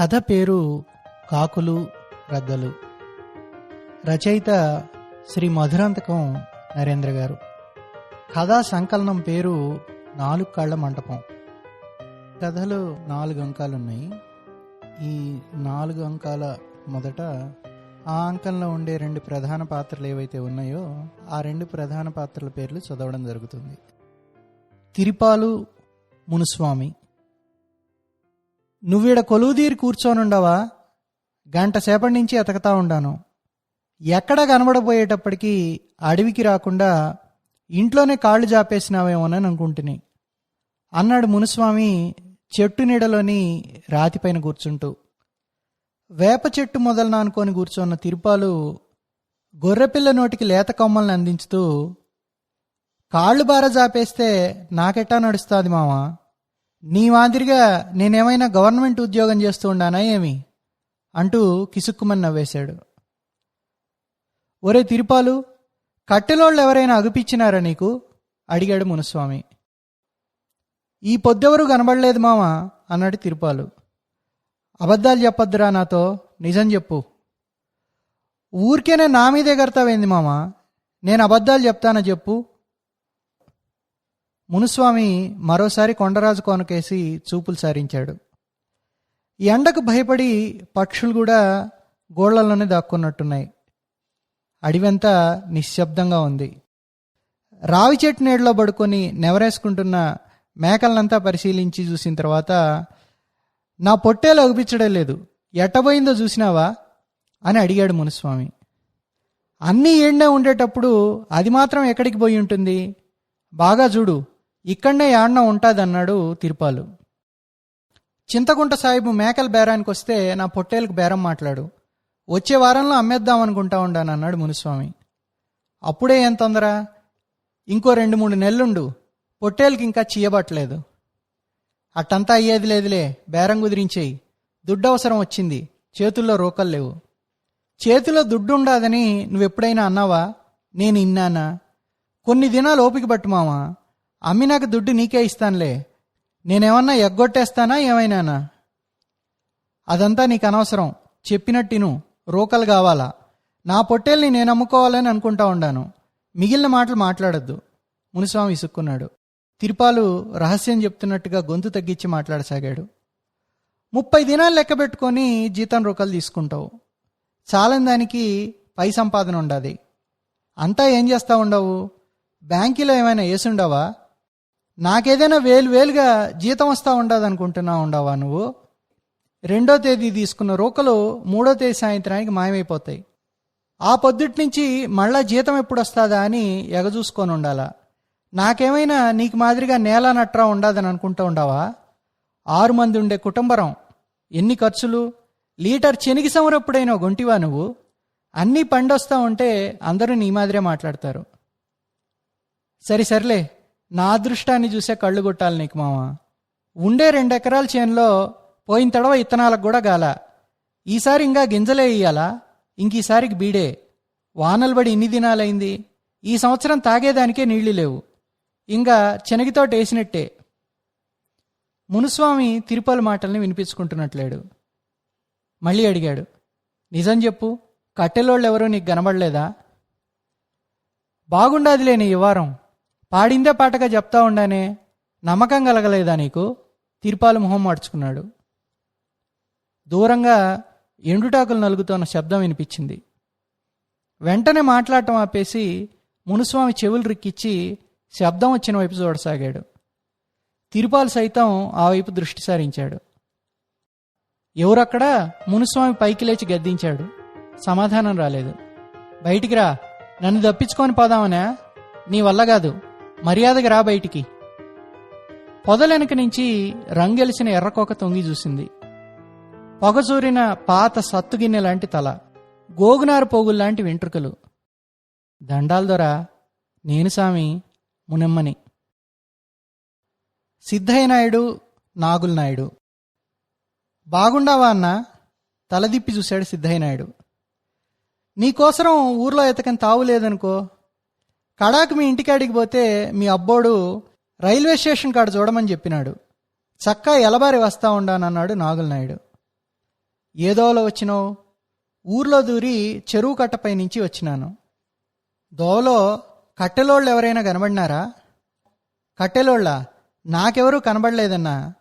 కథ పేరు కాకులు రగ్గలు. రచయిత శ్రీ మధురాంతకం నరేంద్ర గారు. కథా సంకలనం పేరు నాలుగు కాళ్ళ మంటపం. కథలో నాలుగు అంకాలు ఉన్నాయి ఈ నాలుగు అంకాల మొదట ఆ అంకంలో ఉండే రెండు ప్రధాన పాత్రలు ఏవైతే ఉన్నాయో ఆ రెండు ప్రధాన పాత్రల పేర్లు చదవడం జరుగుతుంది. తిరిపాలు మునుస్వామి నువ్వీడ కొలువుదీరి కూర్చోనుండవా? గంట సేపటి నుంచి ఎతకతా ఉండాను. ఎక్కడ కనబడబోయేటప్పటికీ అడవికి రాకుండా ఇంట్లోనే కాళ్ళు జాపేసినావేమోనని అనుకుంటుని. అన్నాడు మునుస్వామి చెట్టు నీడలోని రాతిపైన కూర్చుంటూ. వేప చెట్టు మొదలన అనుకొని కూర్చున్న తిరుపాలు గొర్రెపిల్ల నోటికి లేత కొమ్మల్ని అందించుతూ కాళ్ళు బార జాపేస్తే నాకెట్టా నడుస్తుంది మావా? నీ మాదిరిగా నేనేమైనా గవర్నమెంట్ ఉద్యోగం చేస్తూ ఉండానా ఏమి? అంటూ కిసుక్కుమని నవ్వేశాడు. ఒరే తిరుపాలు కట్టెలోళ్ళు ఎవరైనా అగుపిచ్చినారా నీకు? అడిగాడు మునుస్వామి. ఈ పొద్దెవరు కనబడలేదు మామ? అన్నాడు తిరుపాలు. అబద్ధాలు చెప్పొద్దురా నాతో నిజం చెప్పు. ఊరికేనే నా మీదే కడతావేంది మామ? నేను అబద్ధాలు చెప్తానా చెప్పు? మునుస్వామి మరోసారి కొండరాజు కొనకేసి చూపులు సారించాడు. ఎండకు భయపడి పక్షులు కూడా గోళ్ళలోనే దాక్కున్నట్టున్నాయి. అడివంతా నిశ్శబ్దంగా ఉంది. రావి చెట్టు నీడలో పడుకొని నెవరేసుకుంటున్న మేకలనంతా పరిశీలించి చూసిన తర్వాత నా పొట్టేలు అగుపించడం లేదు. ఎట్టబోయిందో చూసినావా? అని అడిగాడు మునుస్వామి. అన్నీ ఏడ్నే ఉండేటప్పుడు అది మాత్రం ఎక్కడికి పోయి ఉంటుంది? బాగా చూడు ఇక్కడనే యాడ్న ఉంటాదన్నాడు తిరుపాలు. చింతకుంట సాహిబు మేకల బేరానికి వస్తే నా పొట్టేలకు బేరం మాట్లాడు. వచ్చే వారంలో అమ్మేద్దాం అనుకుంటా ఉండాను అన్నాడు మునుస్వామి. అప్పుడే ఏం తొందర? ఇంకో రెండు మూడు నెలలుండు. పొట్టేలకి ఇంకా చీయబట్టలేదు. అట్టంతా అయ్యేది లేదులే బేరం కుదిరించేయి. దుడ్డు అవసరం వచ్చింది చేతుల్లో రోకలు లేవు. చేతిలో దుడ్డుండాదని నువ్వెప్పుడైనా అన్నావా? నేను ఇన్నానా? కొన్ని దినాలు ఓపిక పట్టు మామా అమ్మినాక దుడ్డు నీకే ఇస్తానులే. నేనేమన్నా ఎగ్గొట్టేస్తానా ఏమైనానా? అదంతా నీకు అనవసరం. చెప్పినట్టిను రోకలు కావాలా? నా పొట్టేల్ని నేను అమ్ముకోవాలని అనుకుంటా ఉండాను. మిగిలిన మాటలు మాట్లాడొద్దు. మునిస్వామి విసుక్కున్నాడు. తిరుపాలు రహస్యం చెప్తున్నట్టుగా గొంతు తగ్గించి మాట్లాడసాగాడు. ముప్పై దినాలు లెక్క పెట్టుకొని జీతం రూకలు తీసుకుంటావు. చాలని దానికి పై సంపాదన ఉండాలి అంతా ఏం చేస్తా ఉండవు? బ్యాంకీలో ఏమైనా వేసుండవా నాకేదైనా వేలు వేలుగా జీతం వస్తా ఉండదు అనుకుంటున్నా ఉండవా నువ్వు? రెండో తేదీ తీసుకున్న రూకలు మూడో తేదీ సాయంత్రానికి మాయమైపోతాయి. ఆ పొద్దుటి నుంచి మళ్ళా జీతం ఎప్పుడు వస్తుందా అని ఎగజూసుకొని ఉండాలా. నాకేమైనా నీకు మాదిరిగా నేల నట్రా ఉండదని అనుకుంటూ ఉండవా? ఆరు మంది ఉండే కుటుంబరం ఎన్ని ఖర్చులు? లీటర్ చెనిగి సమరప్పుడైనా గొంటివా నువ్వు? అన్నీ పండొస్తా ఉంటే అందరూ నీ మాదిరే మాట్లాడతారు. సరి సర్లే. నా అదృష్టాన్ని చూసే కళ్ళు కొట్టాలి నీకు మామ ఉండే రెండు ఎకరాల చేనులో పోయిన తడవ ఇత్తనాలకు కూడా గాల. ఈసారి ఇంకా గింజలే ఇయ్యాలా? ఇంక ఈసారికి బీడే. వానలు పడి ఇన్ని దినాలైంది. ఈ సంవత్సరం తాగేదానికే నీళ్ళు లేవు. ఇంకా శనగితోట వేసినట్టే. మునుస్వామి తిరుపతి మాటల్ని వినిపించుకుంటున్నట్లేడు. మళ్ళీ అడిగాడు నిజం చెప్పు కట్టెలోళ్ళు ఎవరూ నీకు కనబడలేదా? బాగుండాదిలే నీ ఈ వారం పాడిందే పాటగా చెప్తా ఉండానే నమ్మకం కలగలేదా నీకు? తిరుపాలు మొహం మార్చుకున్నాడు. దూరంగా ఎండుటాకులు నలుగుతున్న శబ్దం వినిపించింది. వెంటనే మాట్లాడటం ఆపేసి మునుస్వామి చెవులు రిక్కిచ్చి శబ్దం వచ్చిన వైపు చూడసాగాడు. తిరుపాలు సైతం ఆ వైపు దృష్టి సారించాడు. ఎవరక్కడ మునుస్వామి పైకి లేచి గద్దించాడు. సమాధానం రాలేదు. బయటికి రా. నన్ను తప్పించుకొని పోదామనే. నీ వల్ల కాదు. మర్యాదగా రా బయటికి. పొదలెనక నుంచి రంగెలిసిన ఎర్రకోక తొంగి చూసింది. పొగజూరిన పాత సత్తుగిన్నె లాంటి తల గోగునారు పోగుల్లాంటి వెంట్రుకలు. దండాల దొర నేను సామి మునెమ్మని. సిద్ధయ్య నాయుడు నాగుల నాయుడు. బాగుండావా అన్న? తలదిప్పి చూశాడు సిద్ధయ్య నాయుడు. నీకోసరం ఊర్లో ఎతకని తావు లేదనుకో కడాకు మీ ఇంటికాడికి పోతే మీ అబ్బోడు రైల్వే స్టేషన్ కాడ చూడమని చెప్పినాడు. చక్కా ఎలబారి వస్తా ఉండానన్నాడు నాగులనాయుడు. ఏదోలో వచ్చినావు? ఊర్లో దూరి చెరువు కట్టపై నుంచి వచ్చినాను. దోవలో కట్టెలోళ్ళు ఎవరైనా కనబడినారా? కట్టెలోళ్ళ నాకెవరూ కనబడలేదన్నా.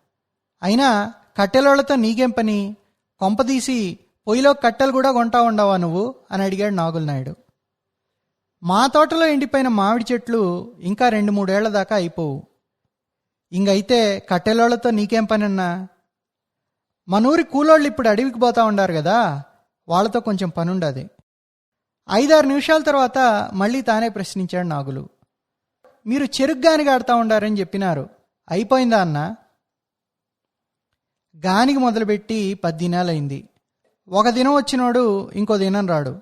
అయినా కట్టెలోళ్ళతో నీకేం పని? కొంపదీసి పొయ్యిలో కట్టెలు కూడా కొంటా ఉండవా నువ్వు? అని అడిగాడు నాగుల నాయుడు మా తోటలో ఎండిపోయిన మామిడి చెట్లు ఇంకా రెండు మూడేళ్ళ దాకా అయిపోవు. ఇంకైతే కట్టెలోళ్ళతో నీకేం పని అన్నా మనూరి కూలోళ్ళు ఇప్పుడు అడవికి పోతా ఉండారు కదా వాళ్ళతో కొంచెం పనుండది. ఐదారు నిమిషాల తర్వాత మళ్ళీ తానే ప్రశ్నించాడు నాగులు. మీరు చెరుగ్గానికి ఆడుతూ ఉండారని చెప్పినారు. అయిపోయిందా అన్న? గానికి మొదలుపెట్టి పద్దినాలైంది ఒక దినం వచ్చినోడు ఇంకో దినం రాడు.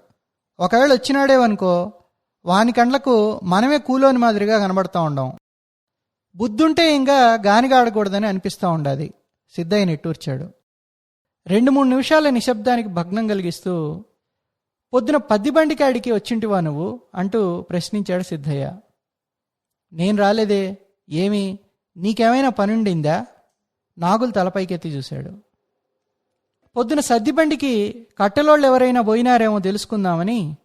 ఒకవేళ వచ్చినాడేవనుకో వాని కండ్లకు మనమే కూలోని మాదిరిగా కనబడతా ఉండం. బుద్ధుంటే ఇంకా గానిగా ఆడకూడదని అనిపిస్తూ ఉండాది. సిద్ధయ్య నిట్టూర్చాడు రెండు మూడు నిమిషాల నిశ్శబ్దానికి భగ్నం కలిగిస్తూ పొద్దున పద్దిబండి కాడికి వచ్చింటివా నువ్వు? అంటూ ప్రశ్నించాడు సిద్ధయ్య. నేను రాలేదే. ఏమి? నీకేమైనా పనుండిందా? నాగులు తలపైకెత్తి చూశాడు. పొద్దున సద్దిబండికి కట్టెలోళ్ళు ఎవరైనా పోయినారేమో తెలుసుకుందామని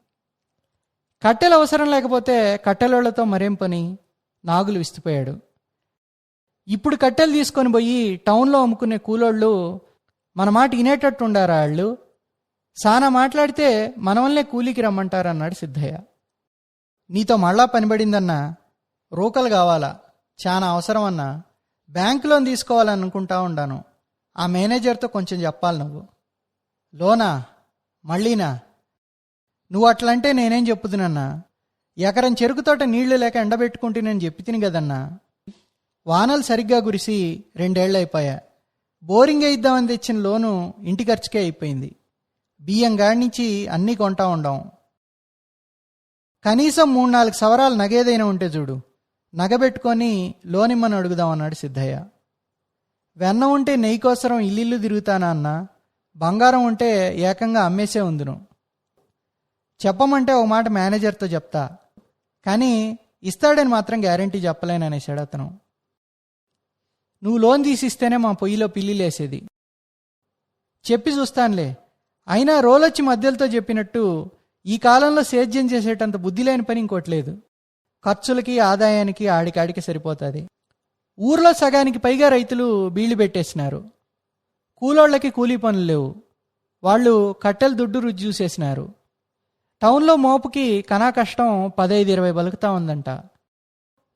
కట్టెలు అవసరం లేకపోతే కట్టెలతో మరేం పని? నాగులు విస్తుపోయాడు. ఇప్పుడు కట్టెలు తీసుకొని పోయి టౌన్లో అమ్ముకునే కూలోళ్ళు మన మాట వినేటట్టు ఉండారా వాళ్ళు సానా మాట్లాడితే మనవల్లే కూలికి రమ్మంటారన్నాడు సిద్ధయ్య. నీతో మళ్ళా పనిపడిందన్నా రూకలు కావాలా? చాలా అవసరం అన్నా బ్యాంక్ లోన్ తీసుకోవాలనుకుంటా ఉండాను. ఆ మేనేజర్తో కొంచెం చెప్పాలి నువ్వు. లోనా? మళ్ళీనా? నువ్వు అట్లంటే నేనేం చెప్పుతున్నా ఎకరం చెరుకు తోట నీళ్ళు లేక ఎండబెట్టుకుంటున్నాను చెప్పి తిని కదన్నా? వానలు సరిగ్గా కురిసి రెండేళ్ళు అయిపోయా బోరింగ్ వేయిద్దామని తెచ్చిన లోను ఇంటి ఖర్చుకే అయిపోయింది. బియ్యం గాడి నుంచి అన్నీ కొంటా ఉండం. కనీసం మూడు నాలుగు సవరాలు నగేదైనా ఉంటే చూడు. నగబెట్టుకొని లోనిమ్మని అడుగుదామన్నాడు సిద్ధయ్య. వెన్న ఉంటే నెయ్యి కోసరం ఇల్లిల్లు తిరుగుతానా అన్న? బంగారం ఉంటే ఏకంగా అమ్మేసే ఉందును. చెప్పమంటే ఒక మాట మేనేజర్తో చెప్తా. కానీ ఇస్తాడని మాత్రం గ్యారంటీ చెప్పలేననేసాడు అతను. నువ్వు లోన్ తీసిస్తేనే మా పొయ్యిలో పిల్లిలేసేది చెప్పి చూస్తానులే. అయినా రోలొచ్చి మధ్యలతో చెప్పినట్టు ఈ కాలంలో సేద్యం చేసేటంత బుద్ధి లేని పని ఇంకోటి లేదు. ఖర్చులకి ఆదాయానికి ఆడికాడికి సరిపోతుంది. ఊర్లో సగానికి పైగా రైతులు బీళ్ళు పెట్టేసినారు. కూలోళ్ళకి కూలీ పనులు లేవు. వాళ్ళు కట్టెల దుడ్డు రుచి చూసేసినారు. టౌన్లో మోపుకి కనా కష్టం పదైదు ఇరవై బలుకుతా ఉందంట.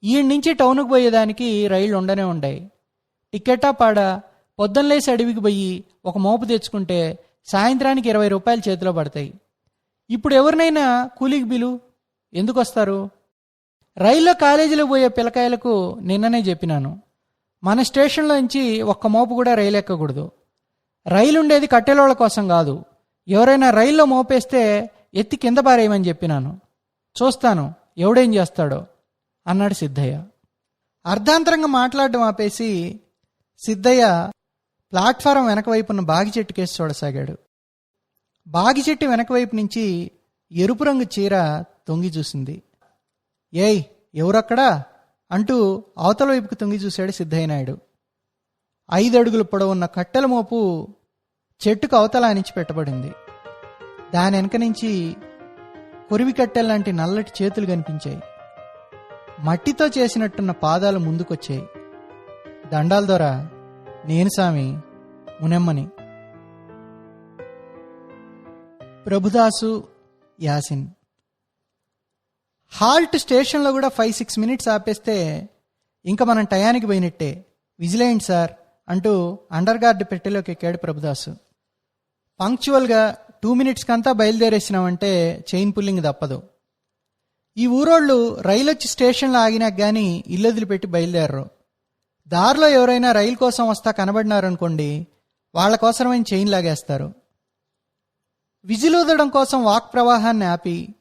ఈ నుంచి టౌన్కు పోయేదానికి రైళ్ళు ఉండనే ఉండాయి. టికెట్టా పాడ పొద్దున్నలేసి అడవికి పోయి ఒక మోపు తెచ్చుకుంటే సాయంత్రానికి ఇరవై రూపాయలు చేతిలో పడతాయి. ఇప్పుడు ఎవరినైనా కూలీకి బిలు ఎందుకు వస్తారు రైల్లో కాలేజీలో పోయే పిల్లకాయలకు నిన్ననే చెప్పినాను. మన స్టేషన్లో నుంచి ఒక్క మోపు కూడా రైలు ఎక్కకూడదు. రైలు ఉండేది కట్టెలోళ్ళ కోసం కాదు. ఎవరైనా రైల్లో మోపేస్తే ఎత్తి కింద పారేయమని చెప్పినాను. చూస్తాను ఎవడేం చేస్తాడో అన్నాడు సిద్ధయ్య. అర్ధాంతరంగా మాట్లాడడం ఆపేసి సిద్ధయ్య ప్లాట్ఫారం వెనకవైపున్న బాగి చెట్టు చూడసాగాడు. బాగి చెట్టు వెనకవైపు నుంచి ఎరుపు రంగు చీర తొంగి చూసింది. ఏయ్ ఎవరక్కడా? అంటూ అవతల వైపుకు తొంగి చూశాడు సిద్ధయ్య నాయుడు ఐదు అడుగులు పొడవున్న కట్టెల మోపు చెట్టుకు అవతల అణిచి పెట్టబడింది దాని వెనక నుంచి కొరివి కట్టెల్లాంటి నల్లటి చేతులు కనిపించాయి. మట్టితో చేసినట్టున్న పాదాలు ముందుకొచ్చాయి. దండాల ద్వారా నేను సామి మునెమ్మని. ప్రభుదాసు యాసిన్. హాల్ట్ స్టేషన్లో కూడా ఫైవ్ సిక్స్ మినిట్స్ ఆపేస్తే ఇంకా మనం టయానికి పోయినట్టే. విజిలేయండి సార్ అంటూ అండర్ గార్డ్ పెట్టెలోకి ఎక్కాడు ప్రభుదాసు. పంక్చువల్గా టూ మినిట్స్కంతా బయలుదేరేసినామంటే చైన్ పుల్లింగ్ తప్పదు. ఈ ఊరోళ్ళు రైలు వచ్చి స్టేషన్లో ఆగినాక కానీ ఇల్లు వదిలిపెట్టి బయలుదేరరు. దారిలో ఎవరైనా రైలు కోసం వస్తా కనబడినారనుకోండి వాళ్ళ కోసమైన చైన్ లాగేస్తారు. విజిలూదడం కోసం వాక్ ప్రవాహాన్ని ఆపి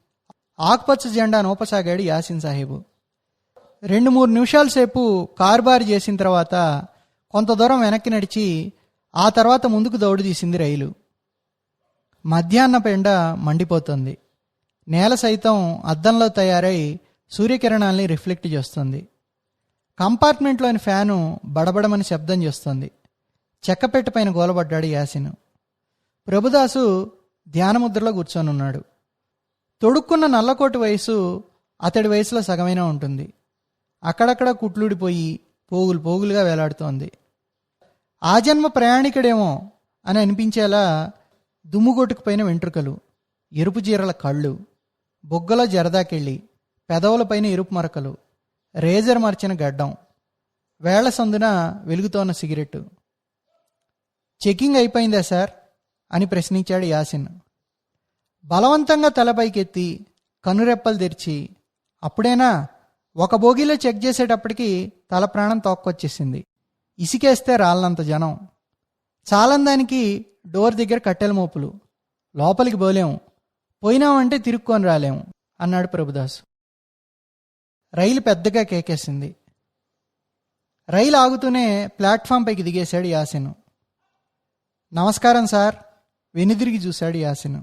ఆకుపచ్చ జెండా నూపసాగాడు యాసిన్ సాహెబు. రెండు మూడు నిమిషాల సేపు కారుబారి చేసిన తర్వాత కొంత దూరం వెనక్కి నడిచి ఆ తర్వాత ముందుకు దౌడు తీసింది రైలు. మధ్యాహ్నపు ఎండ మండిపోతుంది. నేల సైతం అద్దంలో తయారై సూర్యకిరణాల్ని రిఫ్లెక్ట్ చేస్తుంది. కంపార్ట్మెంట్లోని ఫ్యాను బడబడమని శబ్దం చేస్తుంది. చెక్కపెట్ట పైన గోలబడ్డాడు యాసిన్. ప్రభుదాసు ధ్యానముద్రలో కూర్చొనున్నాడు. తొడుక్కున్న నల్లకోటి వయసు అతడి వయసులో సగమైనా ఉంటుంది. అక్కడక్కడ కుట్లుడిపోయి పోగులు పోగులుగా వేలాడుతోంది. ఆ జన్మ ప్రయాణికుడేమో అని అనిపించేలా దుమ్ముగొట్టుకుపోయిన వెంట్రుకలు ఎరుపు చీరల కళ్ళు బొగ్గలో జరదాకెళ్ళి పెదవులపైన ఎరుపు మరకలు రేజర్ మార్చిన గడ్డం వేళ్ళ సందున వెలుగుతోన్న సిగరెట్టు. చెకింగ్ అయిపోయిందా సార్? అని ప్రశ్నించాడు యాసిన్. బలవంతంగా తలపైకెత్తి కనురెప్పలు తెరిచి అప్పుడేనా? ఒక బోగిలో చెక్ చేసేటప్పటికి తల ప్రాణం తోక్కొచ్చేసింది. ఇసికేస్తే రాళ్ళంత జనం. చాలందానికి డోర్ దగ్గర కట్టెల మోపులు. లోపలికి పోలేము పోయినామంటే తిరుక్కొని రాలేము అన్నాడు ప్రభుదాస్. రైలు పెద్దగా కేకేసింది. రైలు ఆగుతూనే ప్లాట్ఫామ్ పైకి దిగేశాడు యాసిన్. నమస్కారం సార్ వెనుదిరిగి చూశాడు యాసిన్.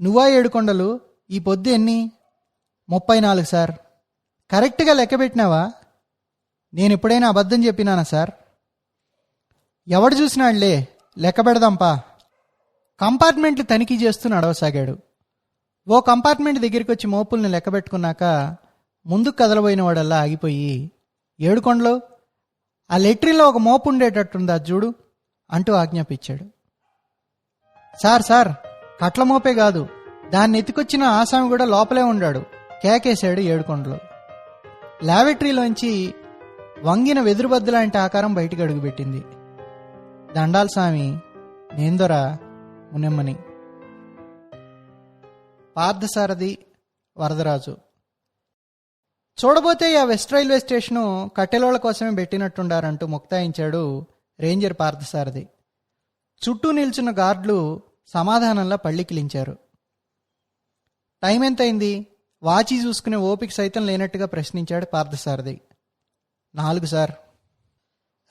నువ్వా ఏడుకొండలు ఈ పొద్దు ఎన్ని? ముప్పై నాలుగు సార్. కరెక్ట్గా లెక్క పెట్టినావా? నేను ఎప్పుడైనా అబద్ధం చెప్పినానా సార్? ఎవడు చూసినాడులే? లెక్క పెడదాంపా. కంపార్ట్మెంట్లు తనిఖీ చేస్తూ నడవసాగాడు. ఓ కంపార్ట్మెంట్ దగ్గరికి వచ్చి మోపుల్ని లెక్క పెట్టుకున్నాక ముందుకు కదలబోయిన వాడల్లా ఆగిపోయి ఏడుకొండలో? ఆ లెట్రిన్లో ఒక మోపు ఉండేటట్టుందా చూడు అంటూ ఆజ్ఞాపించాడు. సార్ సార్ కట్ల మోపే కాదు. దాన్ని ఎత్తుకొచ్చిన ఆసామి కూడా లోపలే ఉండాడు. కేకేశాడు ఏడుకొండలో. లాబెటరీలోంచి వంగిన వెదురుబద్దు లాంటి ఆకారం బయటకు అడుగుపెట్టింది. దండాల స్వామి నేందొరా మునెమ్మని. పార్థసారథి వరదరాజు. చూడబోతే ఆ వెస్ట్ రైల్వే స్టేషను కట్టెలోళ్ళ కోసమే పెట్టినట్టుండారంటూ ముక్తాయించాడు రేంజర్ పార్థసారథి. చుట్టూ నిల్చున్న గార్డులు సమాధానంలా పళ్ళికిలించారు టైం ఎంతైంది వాచి చూసుకునే ఓపిక సైతం లేనట్టుగా ప్రశ్నించాడు పార్థసారథి. నాలుగు సార్.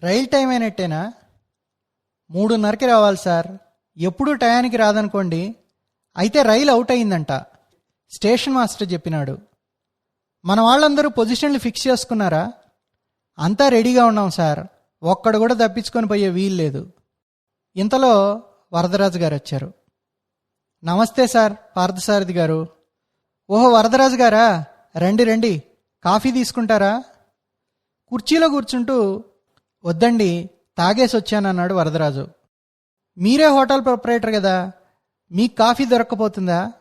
రైల్ టైం అయినట్టేనా? మూడున్నరకి రావాలి సార్. ఎప్పుడూ టయానికి రాదనుకోండి. అయితే రైలు అవుట్ అయిందంట. స్టేషన్ మాస్టర్ చెప్పినాడు. మన వాళ్ళందరూ పొజిషన్లు ఫిక్స్ చేసుకున్నారా? అంతా రెడీగా ఉన్నాం సార్. ఒక్కడు కూడా తప్పించుకొని పోయే వీలు లేదు. ఇంతలో వరదరాజు గారు వచ్చారు. నమస్తే సార్ పార్థసారథి గారు. ఓహో వరదరాజు గారా? రండి రండి. కాఫీ తీసుకుంటారా? కుర్చీలో కూర్చుంటూ వద్దండి. తాగేసి వచ్చానన్నాడు వరదరాజు. మీరే హోటల్ ప్రొపరేటర్ కదా మీకు కాఫీ దొరక్కపోతుందా?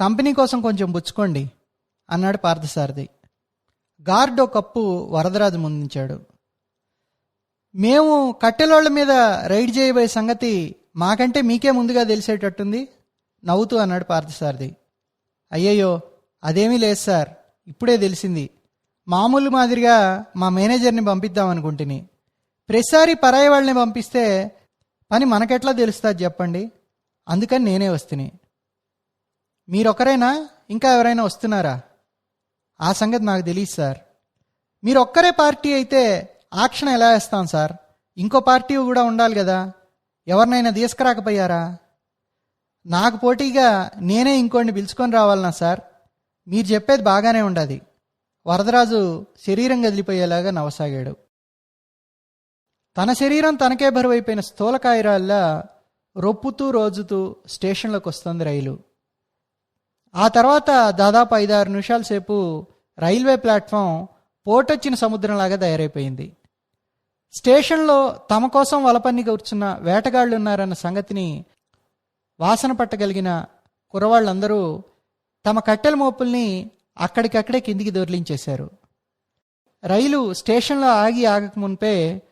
కంపెనీ కోసం కొంచెం పుచ్చుకోండి అన్నాడు పార్థసారథి. గార్డ్ ఒక కప్పు వరదరాజు ముందుంచాడు. మేము కట్టెలోళ్ళ మీద రైడ్ చేయబోయే సంగతి మాకంటే మీకే ముందుగా తెలిసేటట్టుంది నవ్వుతూ అన్నాడు పార్థసారథి. అయ్యయ్యో అదేమీ లేదు సార్ ఇప్పుడే తెలిసింది. మామూలు మాదిరిగా మా మేనేజర్ని పంపిద్దాం అనుకుంటుని ప్రతిసారి పరాయి వాళ్ళని పంపిస్తే పని మనకెట్లా తెలుస్తుంది చెప్పండి? అందుకని నేనే వస్తుని. మీరొకరైనా ఇంకా ఎవరైనా వస్తున్నారా? ఆ సంగతి నాకు తెలియదు సార్. మీరు ఒక్కరే పార్టీ అయితే ఆక్షన్ ఎలా వేస్తాం సార్? ఇంకో పార్టీ కూడా ఉండాలి కదా. ఎవరినైనా తీసుకురాకపోయారా? నాకు పోటీగా నేనే ఇంకోడిని పిలుచుకొని రావాలనా సార్? మీరు చెప్పేది బాగానే ఉండదు. వరదరాజు శరీరం కదిలిపోయేలాగా నవసాగాడు. తన శరీరం తనకే బరువైపోయిన స్థూలకాయరాల్లా రొప్పుతూ రోజుతూ స్టేషన్లోకి వస్తుంది రైలు. ఆ తర్వాత దాదాపు ఐదారు నిమిషాల సేపు రైల్వే ప్లాట్ఫామ్ పోటొచ్చిన సముద్రంలాగా తయారైపోయింది. స్టేషన్లో తమ కోసం వలపన్ని కూర్చున్న వేటగాళ్ళు ఉన్నారన్న సంగతిని వాసన పట్టగలిగిన కుర్రవాళ్ళందరూ తమ కట్టెల మోపుల్ని అక్కడికక్కడే కిందికి దొర్లించేశారు. రైలు స్టేషన్లో ఆగి ఆగక మునిపే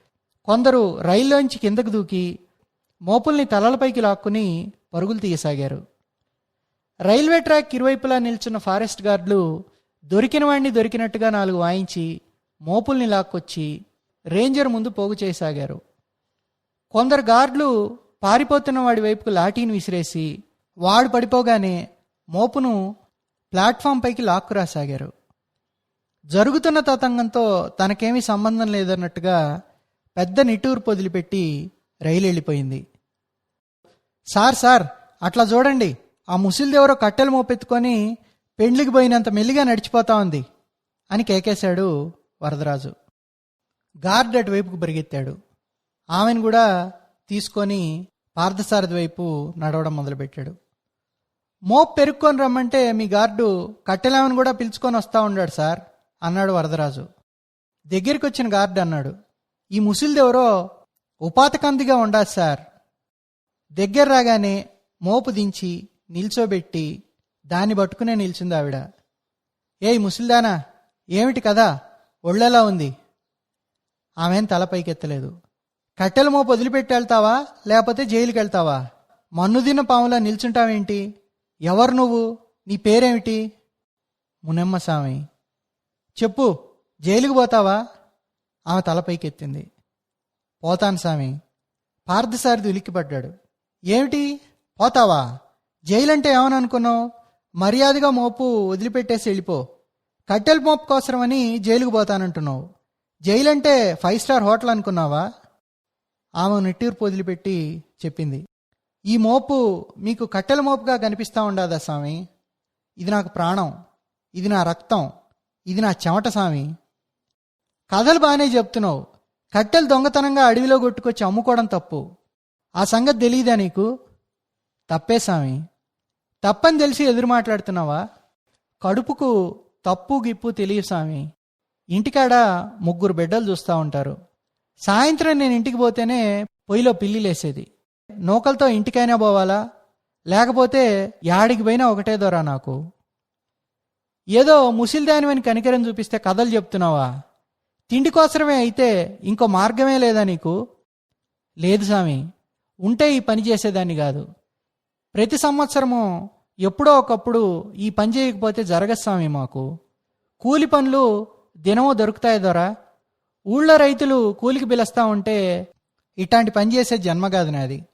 కొందరు రైల్లోంచి కిందకు దూకి మోపుల్ని తలలపైకి లాక్కుని పరుగులు తీయసాగారు. రైల్వే ట్రాక్ ఇరువైపులా నిల్చున్న ఫారెస్ట్ గార్డులు దొరికిన వాడిని దొరికినట్టుగా నాలుగు వాయించి మోపుల్ని లాక్కొచ్చి రేంజర్ ముందు పోగు చేయసాగారు. కొందరు గార్డులు పారిపోతున్న వాడి వైపుకు లాఠీని విసిరేసి వాడు పడిపోగానే మోపును ప్లాట్ఫామ్ పైకి లాక్కురాసాగారు జరుగుతున్న తతంగంతో తనకేమీ సంబంధం లేదన్నట్టుగా పెద్ద నిట్టూర్పు వదిలిపెట్టి రైలు వెళ్ళిపోయింది సార్ సార్ అట్లా చూడండి. ఆ ముసిలిదెవరో కట్టెలు మోపెత్తుకొని పెండ్లికి పోయినంత మెల్లిగా నడిచిపోతా ఉంది అని కేకేశాడు వరదరాజు. గార్డ్ అటువైపుకు పరిగెత్తాడు. ఆమెను కూడా తీసుకొని పార్థసారథి వైపు నడవడం మొదలుపెట్టాడు. మోప్ పెరుక్కొని రమ్మంటే మీ గార్డు కట్టెలామని కూడా పిలుచుకొని వస్తా ఉన్నాడు సార్ అన్నాడు వరదరాజు. దగ్గరికి వచ్చిన గార్డు అన్నాడు. ఈ ముసిల్దెవరో ఉపాతకందిగా ఉండాలి సార్. దగ్గర రాగానే మోపు దించి నిల్చోబెట్టి దాన్ని పట్టుకునే నిల్చుంది ఆవిడ. ఏయ్ ముసిల్దానా ఏమిటి కదా ఒళ్ళెలా ఉంది? ఆమెన్ తల పైకెత్తలేదు. కట్టెల మోపు వదిలిపెట్టి వెళ్తావా? లేకపోతే జైలుకి వెళ్తావా? మన్నుదిన పాములా నిల్చుంటావేంటి? ఎవరు నువ్వు? నీ పేరేమిటి? మునెమ్మ స్వామి చెప్పు జైలుకు పోతావా? ఆమె తలపైకి ఎత్తింది పోతాను స్వామి పార్థసారథి ఉలిక్కిపడ్డాడు. ఏమిటి? పోతావా? జైలంటే ఏమననుకున్నావు? మర్యాదగా మోపు వదిలిపెట్టేసి వెళ్ళిపో. కట్టెల మోపు కోసమని జైలుకు పోతానంటున్నావు. జైలంటే ఫైవ్ స్టార్ హోటల్ అనుకున్నావా? ఆమె నిట్టూర్పు వదిలిపెట్టి చెప్పింది. ఈ మోపు మీకు కట్టెల మోపుగా కనిపిస్తా ఉండదా స్వామి ఇది నాకు ప్రాణం. ఇది నా రక్తం. ఇది నా చెమట స్వామి కథలు బాగానే చెప్తున్నావు. కట్టెలు దొంగతనంగా అడవిలో కొట్టుకొచ్చి అమ్ముకోవడం తప్పు. ఆ సంగతి తెలియదా నీకు? తప్పే స్వామి తప్పని తెలిసి ఎదురు మాట్లాడుతున్నావా? కడుపుకు తప్పు గిప్పు తెలియదు స్వామి ఇంటికాడ ముగ్గురు బిడ్డలు చూస్తూ ఉంటారు. సాయంత్రం నేను ఇంటికి పోతేనే పొయ్యిలో పిల్లిలేసేది నూకలతో ఇంటికైనా పోవాలా? లేకపోతే యాడికి పోయినా ఒకటే దొరా నాకు. ఏదో ముసిల్దానివని కనికరం చూపిస్తే కథలు చెప్తున్నావా? తిండి కోసమే అయితే ఇంకో మార్గమే లేదా నీకు? లేదు స్వామి ఉంటే ఈ పని చేసేదాన్ని కాదు. ప్రతి సంవత్సరము ఎప్పుడో ఒకప్పుడు ఈ పని చేయకపోతే జరగదు స్వామి మాకు. కూలి పనులు దినమో దొరుకుతాయి దొరా ఊళ్ళో రైతులు కూలికి పిలుస్తా ఉంటే ఇట్లాంటి పని చేసే జన్మ కాదు నాది.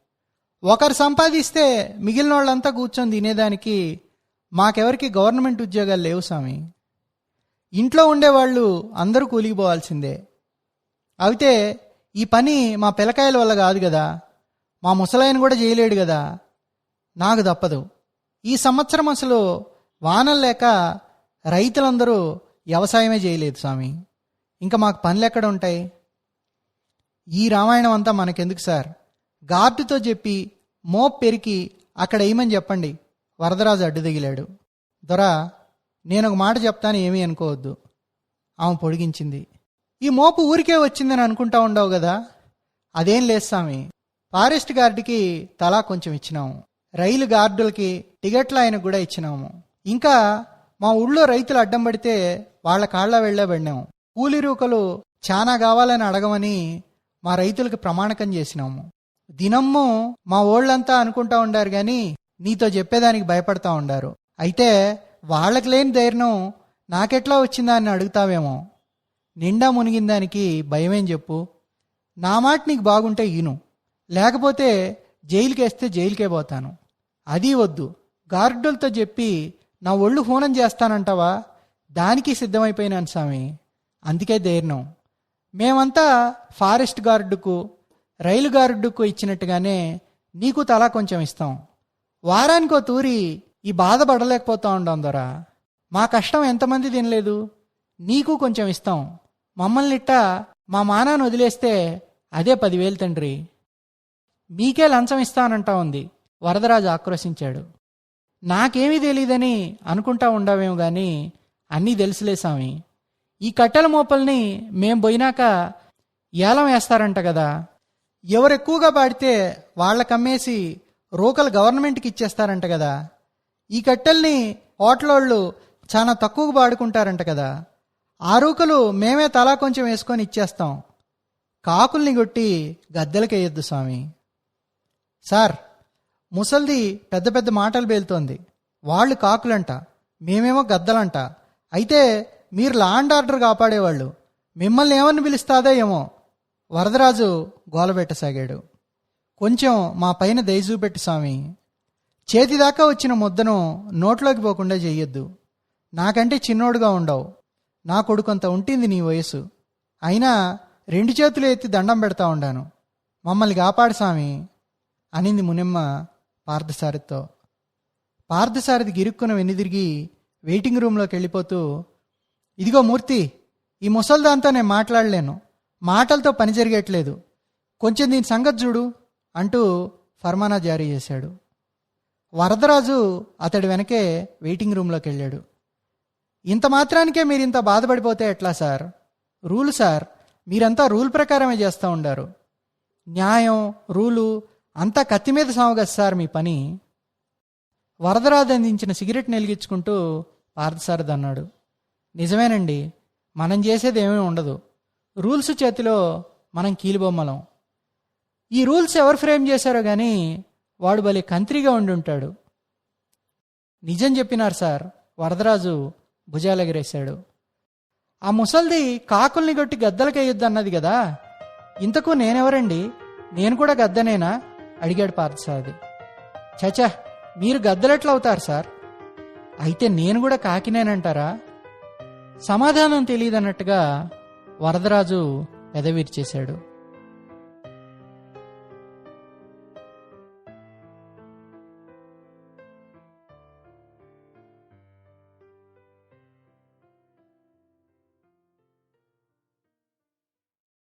ఒకరు సంపాదిస్తే మిగిలిన వాళ్ళంతా కూర్చొని తినేదానికి మాకెవరికి గవర్నమెంట్ ఉద్యోగాలు లేవు స్వామి ఇంట్లో ఉండేవాళ్ళు అందరూ కూలిగిపోవాల్సిందే. అయితే ఈ పని మా పిల్లకాయల వల్ల కాదు కదా. మా ముసలాయన కూడా చేయలేడు కదా. నాకు తప్పదు. ఈ సంవత్సరం అసలు వానలు లేక రైతులందరూ వ్యవసాయమే చేయలేదు స్వామి. ఇంకా మాకు పనులు ఎక్కడ ఉంటాయి? ఈ రామాయణం అంతా మనకెందుకు సార్? గార్డుతో చెప్పి మోప్ పెరికి అక్కడ వేయమని చెప్పండి. వరదరాజు అడ్డు దిగిలాడు దొరా నేను ఒక మాట చెప్తాను ఏమీ అనుకోవద్దు. ఆమె పొడిగించింది. ఈ మోపు ఊరికే వచ్చిందని అనుకుంటా ఉండవు కదా? అదేం లేదు స్వామి. ఫారెస్ట్ గార్డుకి తలా కొంచెం ఇచ్చినాము. రైలు గార్డులకి టికెట్లు ఆయనకు కూడా ఇచ్చినాము. ఇంకా మా ఊళ్ళో రైతులు అడ్డం పడితే వాళ్ళ కాళ్ళ వెళ్ళబడినాము కూలి రూకలు చాలా కావాలని అడగమని మా రైతులకు ప్రమాణకం చేసినాము. దినమ్ము మా ఓళ్ళంతా అనుకుంటా ఉండారు కానీ నీతో చెప్పేదానికి భయపడతా ఉండారు. అయితే వాళ్ళకి లేని ధైర్యం నాకెట్లా వచ్చిందా అని అడుగుతావేమో. నిండా మునిగిన దానికి భయమేం చెప్పు. నా మాట నీకు బాగుంటే ఈను లేకపోతే జైలుకేస్తే జైలుకే పోతాను. అది వద్దు. గార్డులతో చెప్పి నా ఒళ్ళు హూనం చేస్తానంటావా? దానికి సిద్ధమైపోయినాను స్వామి. అందుకే ధైర్యం. మేమంతా ఫారెస్ట్ గార్డుకు రైలు గార్డుకు ఇచ్చినట్టుగానే నీకు తలా కొంచెం ఇస్తాం. వారానికో తూరి ఈ బాధ పడలేకపోతా ఉండం ద్వారా మా కష్టం ఎంతమంది తినలేదు? నీకు కొంచెం ఇస్తాం. మమ్మల్ని ఇట్ట మా మానాన్ని వదిలేస్తే అదే పదివేలు తండ్రి. మీకే లంచం ఇస్తానంటా ఉంది. వరదరాజు ఆక్రోశించాడు. నాకేమీ తెలియదని అనుకుంటా ఉండవేమో కానీ అన్నీ తెలుసులే స్వామి ఈ కట్టెల మోపల్ని మేం పోయినాక ఏలం వేస్తారంట కదా. ఎవరు ఎక్కువగా పాడితే వాళ్ళకమ్మేసి రోకలు గవర్నమెంట్కి ఇచ్చేస్తారంట కదా. ఈ కట్టెల్ని హోటలోళ్ళు చాలా తక్కువగా పాడుకుంటారంట కదా. ఆ మేమే తలా కొంచెం వేసుకొని ఇచ్చేస్తాం. కాకుల్ని కొట్టి గద్దెలకేయొద్దు స్వామి. సార్ ముసల్ది పెద్ద పెద్ద మాటలు బేలుతోంది వాళ్ళు కాకులంట మేమేమో గద్దలంట. అయితే మీరు లాండ్ ఆర్డర్ కాపాడేవాళ్ళు. మిమ్మల్ని ఏమని పిలుస్తాదో ఏమో. వరదరాజు గోలబెట్టసాగాడు కొంచెం మా పైన దయ చూపెట్టు స్వామి. చేతిదాకా వచ్చిన ముద్దను నోట్లోకి పోకుండా చేయొద్దు నాకంటే చిన్నోడుగా ఉండవు. నా కొడుకంత ఉంటుంది నీ వయసు అయినా రెండు చేతులు ఎత్తి దండం పెడతా ఉండాను. మమ్మల్ని కాపాడు స్వామి అనింది మునిమ్మ పార్థసారథితో. పార్థసారథి గిరుక్కున వెన్నుదిరిగి వెయిటింగ్ రూమ్లోకి వెళ్ళిపోతూ ఇదిగో మూర్తి ఈ ముసల్దాంతో నేను మాట్లాడలేను. మాటలతో పని జరిగేట్లేదు. కొంచెం దీని సంగతి చూడు అంటూ ఫర్మానా జారీ చేశాడు. వరదరాజు అతడి వెనకే వెయిటింగ్ రూమ్లోకి వెళ్ళాడు. ఇంత మాత్రానికే మీరు ఇంత బాధపడిపోతే ఎట్లా సార్? రూల్ సార్ మీరంతా రూల్ ప్రకారమే చేస్తూ ఉండారు. న్యాయం రూలు అంతా కత్తి మీద సామగదు సార్ మీ పని. వరదరాజు అందించిన సిగరెట్ నెలిగించుకుంటూ పార్థసారథి అన్నాడు. నిజమేనండి మనం చేసేది ఏమీ ఉండదు. రూల్స్ చేతిలో మనం కీలుబొమ్మలం. ఈ రూల్స్ ఎవరు ఫ్రేమ్ చేశారో కానీ వాడు భలే కంత్రిగా ఉండి ఉంటాడు. నిజం చెప్పినారు సార్. వరదరాజు భుజాలెగరేశాడు. ఆ ముసల్ది కాకుల్ని కొట్టి గద్దలకేయొద్దు అన్నది కదా. ఇంతకు నేనెవరండి? నేను కూడా గద్దనేనా? అడిగాడు పార్థసారథి. చచా మీరు గద్దలెట్లవుతారు సార్? అయితే నేను కూడా కాకినేనంటారా? సమాధానం తెలియదన్నట్టుగా వరదరాజు పెదవిర్చేశాడు.